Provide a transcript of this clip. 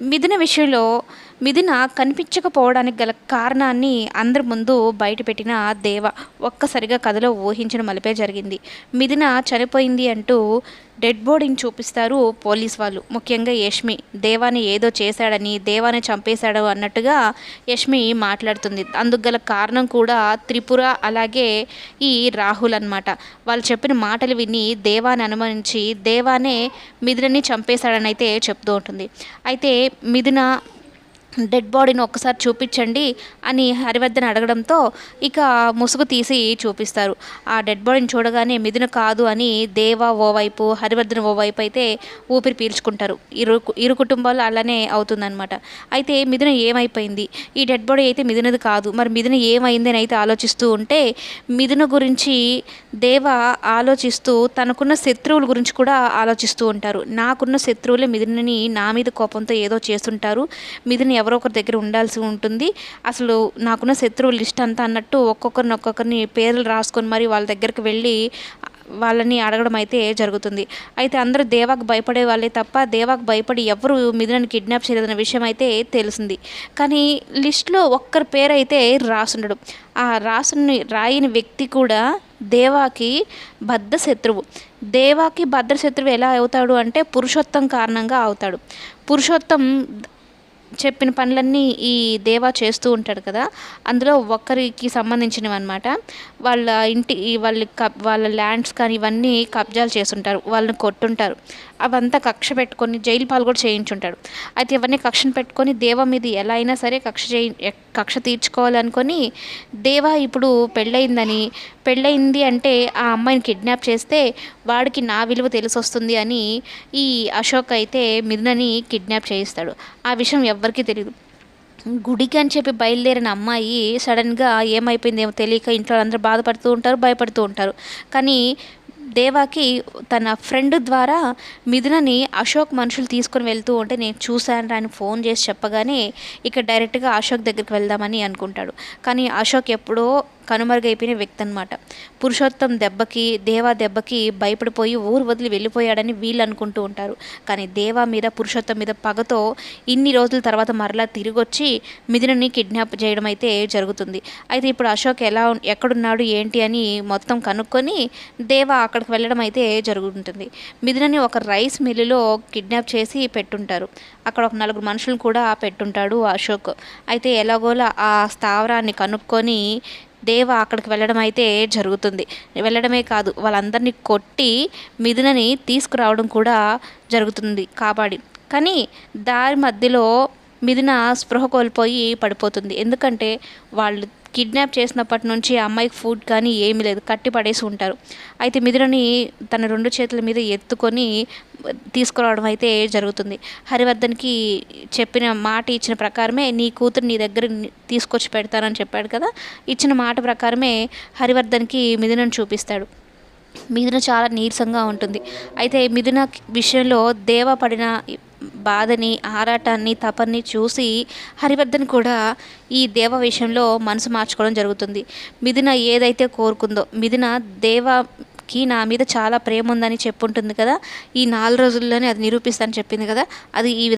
మిథున విషయంలో మిథున కనిపించకపోవడానికి గల కారణాన్ని అందరి ముందు బయటపెట్టిన దేవ ఒక్కసారిగా కథలో ఊహించడం మలిపే జరిగింది. మిథున చనిపోయింది అంటూ డెడ్ బాడీని చూపిస్తారు పోలీస్ వాళ్ళు. ముఖ్యంగా యష్మి. దేవాని ఏదో చేశాడని దేవాని చంపేశాడు అన్నట్టుగా యష్మి మాట్లాడుతుంది. అందుకు గల కారణం కూడా త్రిపుర అలాగే ఈ రాహుల్ అనమాట వాళ్ళు చెప్పిన మాటలు విని దేవాని అనుమానించి దేవానే మిథునని చంపేశాడని అయితే చెప్తూ ఉంటుంది. అయితే మిథున డెడ్ బాడీని ఒక్కసారి చూపించండి అని హరివర్ధన్ అడగడంతో ఇక ముసుగు తీసి చూపిస్తారు. ఆ డెడ్ బాడీని చూడగానే మిథున కాదు అని దేవ ఓవైపు హరివర్ధన్ ఓవైపు అయితే ఊపిరి పీల్చుకుంటారు. ఇరు ఇరు కుటుంబాలు అలానే అవుతుందన్నమాట. అయితే మిథున ఏమైపోయింది? ఈ డెడ్ బాడీ అయితే మిథునది కాదు. మరి మిథున ఏమైంది అని అయితే ఆలోచిస్తూ ఉంటే మిథున గురించి దేవ ఆలోచిస్తూ తనకున్న శత్రువుల గురించి కూడా ఆలోచిస్తూ ఉంటారు. నాకున్న శత్రువులే మిథునని నా మీద కోపంతో ఏదో చేస్తుంటారు. మిథున ఎవరో ఒకరి దగ్గర ఉండాల్సి ఉంటుంది. అసలు నాకున్న శత్రువు లిస్ట్ అంతా అన్నట్టు ఒక్కొక్కరిని ఒక్కొక్కరిని పేర్లు రాసుకొని మరి వాళ్ళ దగ్గరికి వెళ్ళి వాళ్ళని అడగడం అయితే జరుగుతుంది. అయితే అందరూ దేవాకు భయపడే వాళ్ళే తప్ప దేవాకు భయపడి ఎవరు మిథునని కిడ్నాప్ చేయలేదన్న విషయం అయితే తెలిసింది. కానీ లిస్ట్లో ఒక్కరి పేరు అయితే రాసుండడు. ఆ రాసుని రాయని వ్యక్తి కూడా దేవాకి బద్ధ శత్రువు. దేవాకి భద్ర శత్రువు ఎలా అవుతాడు అంటే పురుషోత్తం కారణంగా అవుతాడు. పురుషోత్తం చెప్పిన పనులన్నీ ఈ దేవా చేస్తూ ఉంటాడు కదా అందులో ఒక్కరికి సంబంధించినవి అనమాట వాళ్ళ ఇంటి వాళ్ళ కబ్ వాళ్ళ ల్యాండ్స్ కానీ ఇవన్నీ కబ్జాలు చేస్తుంటారు వాళ్ళని కొట్టుంటారు. అవంతా కక్ష పెట్టుకొని జైలు పాలు కూడా చేయించుంటాడు. అయితే ఇవన్నీ కక్షను పెట్టుకొని దేవ మీద ఎలా అయినా సరే కక్ష చేయి కక్ష తీర్చుకోవాలనుకొని దేవ ఇప్పుడు పెళ్ళయిందని పెళ్ళయింది అంటే ఆ అమ్మాయిని కిడ్నాప్ చేస్తే వాడికి నా విలువ తెలిసొస్తుంది అని ఈ అశోక్ అయితే మిథునని కిడ్నాప్ చేయిస్తాడు. ఆ విషయం ఎవ్వరికీ తెలియదు గుడికి అని చెప్పి బయలుదేరిన అమ్మాయి సడన్గా ఏమైపోయిందేమో తెలియక ఇంట్లో అందరూ బాధపడుతూ ఉంటారు భయపడుతూ ఉంటారు. కానీ దేవాకి తన ఫ్రెండ్ ద్వారా మిథునని అశోక్ మనుషులు తీసుకొని వెళ్తూ ఉంటే నేను చూశాను ఆయన ఫోన్ చేసి చెప్పగానే ఇక డైరెక్ట్గా అశోక్ దగ్గరికి వెళ్దామని అనుకుంటాడు. కానీ అశోక్ ఎప్పుడో కనుమరుగైపోయిన వ్యక్తి అనమాట పురుషోత్తం దెబ్బకి దేవా దెబ్బకి భయపడిపోయి ఊరు వదిలి వెళ్ళిపోయాడని వీళ్ళు అనుకుంటూ ఉంటారు. కానీ దేవా మీద పురుషోత్తం మీద పగతో ఇన్ని రోజుల తర్వాత మరలా తిరిగి వచ్చి మిథునని కిడ్నాప్ చేయడం అయితే జరుగుతుంది. అయితే ఇప్పుడు అశోక్ ఎలా ఎక్కడున్నాడు ఏంటి అని మొత్తం కనుక్కొని దేవా అక్కడికి వెళ్ళడం అయితే జరుగుతుంటుంది మిథునని ఒక రైస్ మిల్లులో కిడ్నాప్ చేసి పెట్టుంటారు. అక్కడ ఒక నలుగురు మనుషులను కూడా పెట్టుంటాడు అశోక్. అయితే ఎలాగోలా ఆ స్థావరాన్ని కనుక్కొని దేవ అక్కడికి వెళ్ళడం అయితే జరుగుతుంది. వెళ్ళడమే కాదు వాళ్ళందరినీ కొట్టి మిథునని తీసుకురావడం కూడా జరుగుతుంది కాపాడి. కానీ దారి మధ్యలో మిథున స్పృహ కోల్పోయి పడిపోతుంది. ఎందుకంటే వాళ్ళు కిడ్నాప్ చేసినప్పటి నుంచి ఆ అమ్మాయికి ఫుడ్ కానీ ఏమీ లేదు. కట్టి పడేసి ఉంటారు. అయితే మిథునని తన రెండు చేతుల మీద ఎత్తుకొని తీసుకురావడం అయితే జరుగుతుంది. హరివర్ధన్కి చెప్పిన మాట ఇచ్చిన ప్రకారమే నీ కూతురు నీ దగ్గర తీసుకొచ్చి పెడతానని చెప్పాడు కదా? ఇచ్చిన మాట ప్రకారమే హరివర్ధన్కి మిథునను చూపిస్తాడు. మిథున చాలా నీరసంగా ఉంటుంది. అయితే మిథున విషయంలో దేవ పడిన బాధని ఆరాటాన్ని తపన్ని చూసి హరివర్ధన్ కూడా ఈ దేవ విషయంలో మనసు మార్చుకోవడం జరుగుతుంది. మిథున ఏదైతే కోరుకుందో మిథున దేవకి నా మీద చాలా ప్రేమ ఉందని చెప్పుంటుంది కదా. ఈ నాలుగు రోజుల్లోనే అది నిరూపిస్తానని చెప్పింది కదా. అది ఈ